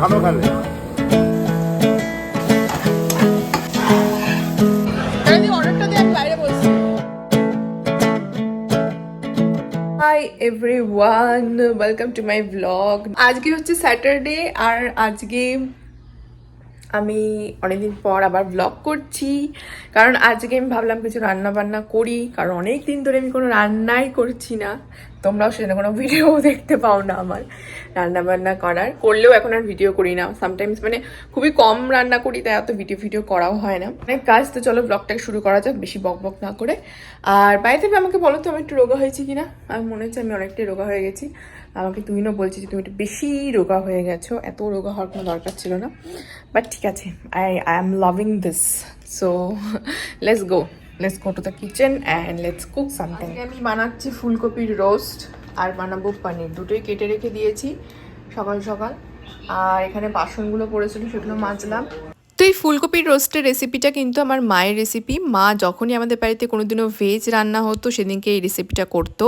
ভালো খাবে hi everyone welcome to my blog আজকে হচ্ছে স্যাটারডে আর আজকে আমি অনেকদিন পর আবার ব্লগ করছি। কারণ আজকে আমি ভাবলাম কিছু রান্না বান্না করি, কারণ অনেক দিন ধরে আমি কোনো রান্নাই করছি না। তোমরাও সেখানে কোনো ভিডিও দেখতে পাও না আমার রান্না বান্না করার। করলেও এখন আর ভিডিও করি না। সামটাইমস মানে খুবই কম রান্না করি, তাই অত ভিডিও ভিডিও করাও হয় না। অনেক কাজ, তো চলো ব্লগটাকে শুরু করা যাক, বেশি বক বক না করে। আর বাইরে থেকে আমাকে বলো তো আমি একটু রোগা হয়েছি কিনা? আমার মনে হচ্ছে আমি অনেকটাই রোগা হয়ে গেছি। আমাকে তুমিও বলছি যে তুমি একটু বেশি রোগা হয়ে গেছো। এত রোগা হওয়ার কোনো দরকার ছিল না। বাট ঠিক আছে I I am loving this so let's go let's go to the kitchen and let's cook something আমি বানাচ্ছি ফুলকপির রোস্ট আর বানাবো পনির। দুটোই কেটে রেখে দিয়েছি সকাল সকাল। আর এখানে বাসনগুলো পড়েছিল, সেগুলো মাজলাম। তো এই ফুলকপির রোস্টের রেসিপিটা কিন্তু আমার মায়ের রেসিপি মা যখনই আমাদের বাড়িতে কোনোদিনও ভেজ রান্না হতো, সেদিনকে এই রেসিপিটা করতো।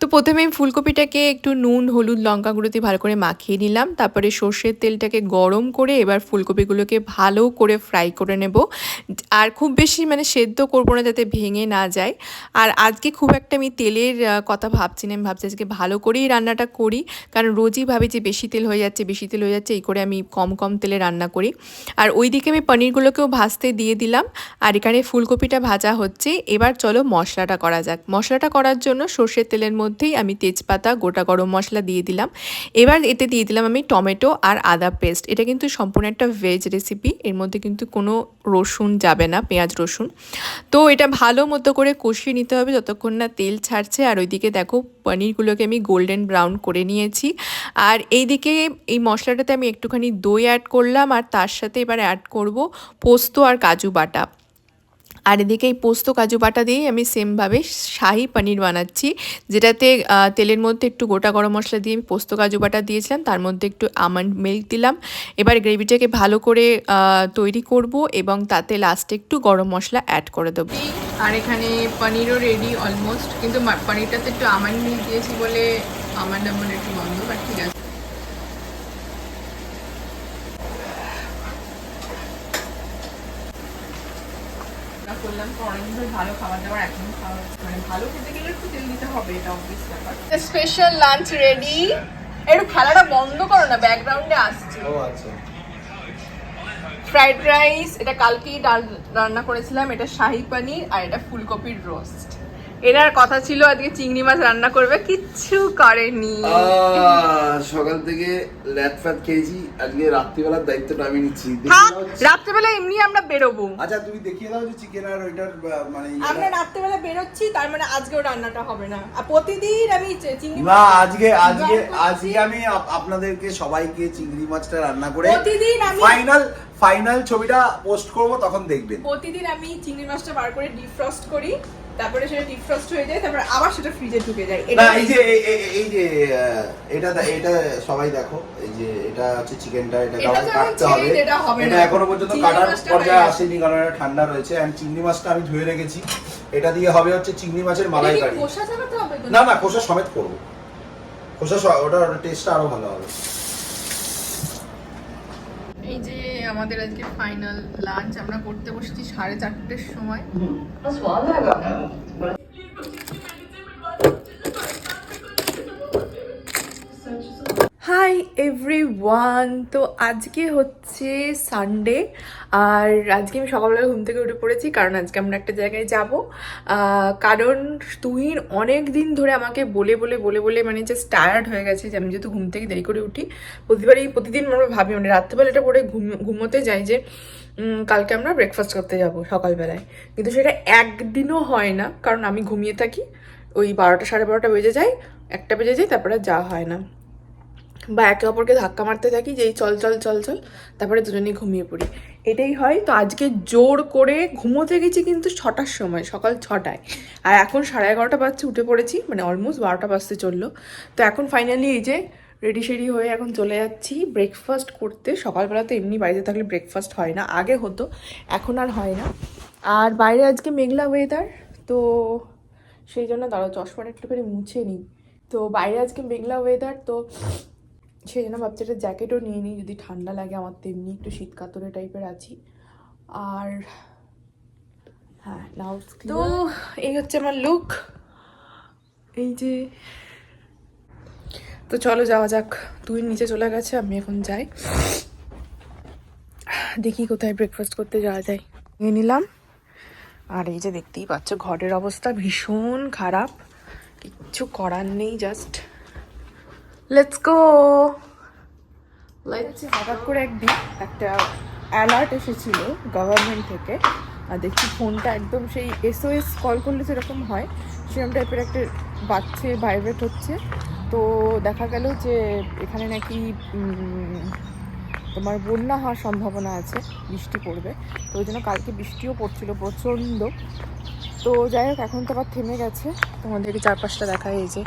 তো প্রথমে ফুলকপিটাকে একটু নুন, হলুদ, লঙ্কা গুঁড়োতে ভালো করে মাখিয়ে নিলাম। তারপরে সর্ষের তেলটাকে গরম করে এবার ফুলকপিগুলোকে ভালো করে ফ্রাই করে নেব। আর খুব বেশি মানে সেদ্ধ করব না যাতে ভেঙে না যায়। আর আজকে খুব একটা আমি তেলের কথা ভাবছি না। আমি ভাবছি আজকে ভালো করেই রান্নাটা করি। কারণ রোজই ভাবি যে বেশি তেল হয়ে যাচ্ছে, বেশি তেল হয়ে যাচ্ছে, এই করে আমি কম কম তেলে রান্না করি। আর ওইদিকে আমি পনিরগুলোকেও ভাজতে দিয়ে দিলাম। আর এখানে ফুলকপিটা ভাজা হচ্ছে। এবার চলো মশলাটা করা যাক। মশলাটা করার জন্য সর্ষের তেলের মধ্যেই আমি তেজপাতা, গোটা গরম মশলা দিয়ে দিলাম। এবার এতে দিয়ে দিলাম আমি টমেটো আর আদা পেস্ট। এটা কিন্তু সম্পূর্ণ একটা ভেজ রেসিপি এর মধ্যে কিন্তু কোনো রসুন যাবে না, পেঁয়াজ, রসুন। তো এটা ভালো মতো করে কষিয়ে নিতে হবে যতক্ষণ না তেল ছাড়ছে। আর ওইদিকে দেখো পনিরগুলোকে আমি গোল্ডেন ব্রাউন করে নিয়েছি। আর এইদিকে এই মশলাটাতে আমি একটুখানি দই অ্যাড করলাম। আর তার সাথে এবার অ্যাড করব পোস্ত আর কাজু বাটা। আর এদিকে এই পোস্ত কাজু বাটা দিয়েই আমি সেমভাবে শাহি পনির বানাচ্ছি, যেটাতে তেলের মধ্যে একটু গোটা গরম মশলা দিয়ে আমি পোস্ত কাজু বাটা দিয়েছিলাম, তার মধ্যে একটু আমন্ড মিল্ক দিলাম। এবার গ্রেভিটাকে ভালো করে তৈরি করব এবং তাতে লাস্টে একটু গরম মশলা অ্যাড করে দেবো। আর এখানে পনিরও রেডি অলমোস্ট কিন্তু পনিরটাতে একটু আমন্ড মিল্ক দিয়েছি বলে, আমন্ড আমন্ড একটু গন্ধ বাট ঠিক আছে রান্না করলাম তো অনেকদিন ধরে ভালো খাবার দাবার এখন খাওয়া মানে ভালো খেতে গেলে একটু তেল দিতে হবে এটা অবভিয়াস ব্যাপার। স্পেশাল লাঞ্চ রেডি একটু খেলাটা বন্ধ করো না ব্যাকগ্রাউন্ডে আসছে। ও আচ্ছা। ফ্রাইড রাইস এটা কালকেই ডাল রান্না করেছিলাম এটা শাহি পানির আর এটা ফুলকপির রোস্ট এনার কথা ছিল আজকে চিংড়ি মাছ রান্না করবে কিচ্ছু করেনি। সকাল থেকে ল্যাট ফ্যাট খেয়েছি আজকে রাত্রিবেলার দায়িত্বটা আমি নিচ্ছি। রাত্রেবেলা এমনি আমরা বেরোবো। আচ্ছা তুমি দেখিয়ে দাও যে চিকেন আর ওইটার মানে আমরা রাত্রিবেলা বেরোচ্ছি তার মানে আজকেও রান্নাটা হবে না। আর প্রতিদিন আমি চিংড়ি না আজকে আজকে আজকে আমি আপ- আপনাদেরকে সবাইকে চিংড়ি মাছটা রান্না করে প্রতিদিন আমি- ফাইনাল ফাইনাল ছবিটা পোস্ট করব তখন দেখবেন। প্রতিদিন আমি চিংড়ি মাছটা বার করে ডিফ্রস্ট করি তারপরে সেটা ডিফ্রস্ট হয়ে যায় তারপরে আবার সেটা ফ্রিজে ঢুকে যায়। না এই যে এই- যে এটা এটা সবাই দেখো এই যে এটা হচ্ছে চিকেনটা এটা এটা কাটতে হবে। এটা হবে এটা এখনও পর্যন্ত কাটার পর্যায়ে আসেনি কারণ এটা ঠান্ডা রয়েছে। এন্ড চিংড়ি মাছটা আমি ধুয়ে রেখেছি। এটা দিয়ে হবে হচ্ছে চিংড়ি মাছের মালাইকারি। খোসা ছাড়াতে হবে তো? না না খোসা সমেত করব। খোসা স- ওটার টেস্টটা আরও ভালো হবে। এই যে আমাদের আজকে ফাইনাল লাঞ্চ আমরা করতে বসেছি সাড়ে চারটের সময়। হাই এভরিওয়ান তো আজকে হচ্ছে সানডে আর আজকে আমি সকালবেলা ঘুম থেকে উঠে পড়েছি, কারণ আজকে আমরা একটা জায়গায় যাব। কারণ তুহিন অনেক দিন ধরে আমাকে বলে বলে বলে বলে মানে জাস্ট টায়ার্ড হয়ে গেছে যে আমি যেহেতু ঘুম থেকে দেরি করে উঠি, প্রতিবারই, প্রতিদিন আমরা ভাবি মানে রাত্রেবেলাটা পরে ঘুম, ঘুমোতে যাই যে কালকে আমরা ব্রেকফাস্ট করতে যাব সকালবেলায়। কিন্তু সেটা একদিনও হয় না, কারণ আমি ঘুমিয়ে থাকি, ওই বারোটা, সাড়ে বারোটা বেজে যায়, একটা বেজে যায়, তারপরে যাওয়া হয় না। বা একে অপরকে ধাক্কা মারতে থাকি যে এই চল চল চল চল, তারপরে দুজনেই ঘুমিয়ে পড়ি। এটাই হয়। তো আজকে জোর করে ঘুমোতে গেছি কিন্তু ছটার সময়, সকাল ছটায়। আর এখন সাড়ে এগারোটা বাজছে, উঠে পড়েছি মানে অলমোস্ট বারোটা বাজতে চলল। তো এখন ফাইনালি এই যে রেডি সেডি হয়ে এখন চলে যাচ্ছি। ব্রেকফাস্ট করতে, সকালবেলা তো এমনি বাড়িতে থাকলে ব্রেকফাস্ট হয় না, আগে হতো, এখন আর হয় না। আর বাইরে আজকে মেঘলা ওয়েদার তো সেই জন্য দাঁড়াও, চশমাটা একটু করে মুছে নিই। তো বাইরে আজকে মেঘলা ওয়েদার তো সেই জন্য ভাবছি একটা জ্যাকেটও নিয়ে নিই, যদি ঠান্ডা লাগে আমার তো এমনি একটু শীত কাতরে টাইপের আছি। আর হ্যাঁ তো এই হচ্ছে আমার লুক এই যে তো চলো যাওয়া যাক তুই নিচে চলে গেছে, আমি এখন যাই। দেখি কোথায় ব্রেকফাস্ট করতে যাওয়া যায়। নিয়ে নিলাম। আর এই যে দেখতেই পাচ্ছ, ঘরের অবস্থা ভীষণ খারাপ। কিচ্ছু করার নেই জাস্ট লেটস গো হঠাৎ করে একদিন একটা অ্যালার্ট এসেছিল গভর্নমেন্ট থেকে। আর দেখছি ফোনটা একদম সেই এসওএস কল করলে যেরকম হয়, সেরকম টাইপের একটা বাচ্চে ভাইব্রেট হচ্ছে। তো দেখা গেল যে এখানে নাকি তোমার বন্যা হওয়ার সম্ভাবনা আছে, বৃষ্টি পড়বে। তো ওই জন্য কালকে বৃষ্টিও পড়ছিল প্রচণ্ড। তো যাই হোক, এখন তো আবার থেমে গেছে। তোমাদেরকে চারপাশটা দেখা এই যে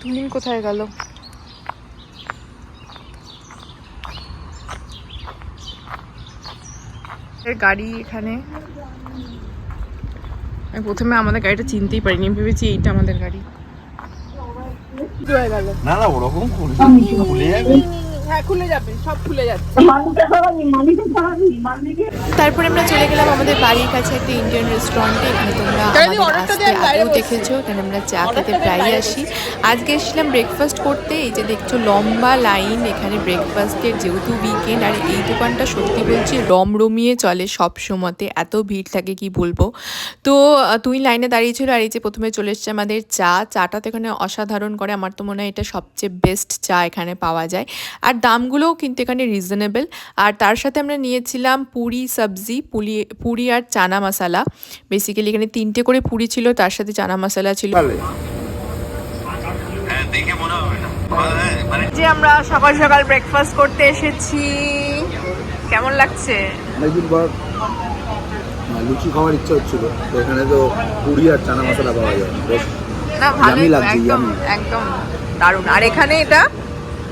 তুমিন কোথায় গেল? গাড়ি এখানে। আমি প্রথমে আমাদের গাড়িটা চিনতেই পারিনি ভেবেছি এইটা আমাদের গাড়ি। না না, ওরকম হ্যাঁ খুলে যাবে সব খুলে যাচ্ছে। তারপরে আমরা চলে গেলাম আমাদের বাড়ির কাছে একটা ইন্ডিয়ান রেস্টুরেন্টে এখানে তোমরা আগেও দেখেছ এখানে আমরা চা খেতে প্রায়ই আসি। আজকে এসেছিলাম ব্রেকফাস্ট করতে এই যে দেখছ লম্বা লাইন এখানে ব্রেকফাস্টের যেহেতু উইকেন্ড আর এই দোকানটা সত্যি বলছি রমরমিয়ে চলে সব সময়তে এত ভিড় থাকে কি বলব। তো তুই লাইনে দাঁড়িয়েছিল আর এই যে প্রথমে চলে এসছে আমাদের চা। চাটা তো এখানে অসাধারণ করে আমার তো মনে হয় এটা সবচেয়ে বেস্ট চা এখানে পাওয়া যায়। আর দামগুলোও কিন্তু এখানে রিজনেবল আর তার সাথে আমরা নিয়েছিলাম পুরি সবজি পুরি পুরি আর চানা মশালা। বেসিক্যালি এখানে তিনটে করে পুরি ছিল তার সাথে চানা মশলা ছিল। যে আমরা সকাল সকাল ব্রেকফাস্ট করতে এসেছি। কেমন লাগছে? অনেকদিন পর লুচি খাওয়ার ইচ্ছা হচ্ছিল তো এখানে তো পুরি আর চানা মশলা পাওয়া যায়। না Yummy একদম একদম দারুণ। আর এখানে এটা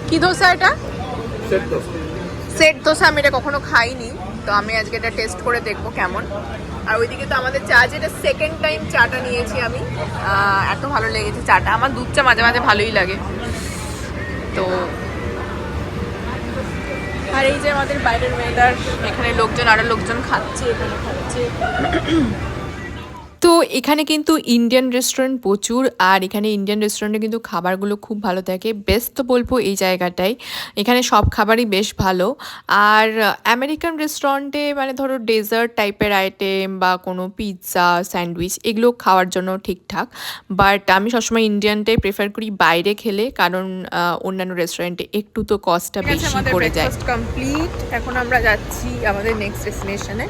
কি দোসা এটা? সেট দোসা। আমি এটা কখনো খাইনি, তো আমি আজকে এটা টেস্ট করে দেখব কেমন। আর ওইদিকে তো আমাদের চা যেটা সেকেন্ড টাইম চাটা নিয়েছি আমি এত ভালো লেগেছে চাটা। আমার দুধ চা মাঝে মাঝে ভালোই লাগে। তো আর এই যে আমাদের বাইরের ওয়েদার এখানে লোকজন, আরও লোকজন খাচ্ছে, এখানে খাচ্ছে। তো এখানে কিন্তু ইন্ডিয়ান রেস্টুরেন্ট প্রচুর আর এখানে ইন্ডিয়ান রেস্টুরেন্টে কিন্তু খাবারগুলো খুব ভালো থাকে। বেস্ট তো বলব এই জায়গাটায় এখানে সব খাবারই বেশ ভালো। আর আমেরিকান রেস্টুরেন্টে মানে ধরো ডেজার্ট টাইপের আইটেম বা কোনো পিৎজা স্যান্ডউইচ এগুলো খাওয়ার জন্য ঠিকঠাক। বাট আমি সবসময় ইন্ডিয়ানটাই প্রেফার করি বাইরে খেলে কারণ অন্যান্য রেস্টুরেন্টে একটু তো কস্টটা বেশি পড়ে যায়। কমপ্লিট এখন আমরা যাচ্ছি আমাদের নেক্সট ডেস্টিনেশনে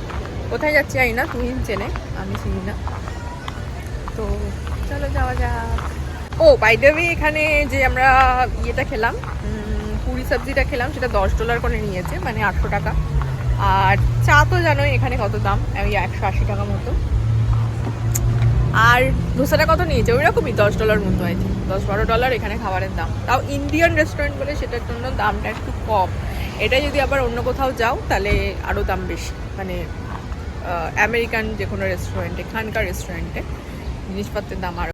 কোথায় যাচ্ছি জানি না তুই চেনে, আমি চিনি না। তো চলো যাওয়া যাক। ও বাই দ্য ওয়ে এখানে যে আমরা ইয়েটা খেলাম পুরি সবজিটা খেলাম, সেটা দশ ডলার করে নিয়েছে মানে আটশো টাকা। আর চা তো জানোই এখানে কত দাম ওই একশো আশি টাকা মতো। আর ধোসাটা কত নিয়েছে? ওই রকমই দশ ডলার মতো আছে দশ বারো ডলার এখানে খাবারের দাম। তাও ইন্ডিয়ান রেস্টুরেন্ট বলে সেটার জন্য দামটা একটু কম। এটা যদি আবার অন্য কোথাও যাও, তাহলে আরও দাম বেশি মানে আমেরিকান যে কোনো রেস্টুরেন্টে এখানকার রেস্টুরেন্টে জিনিসপত্রের দাম আরও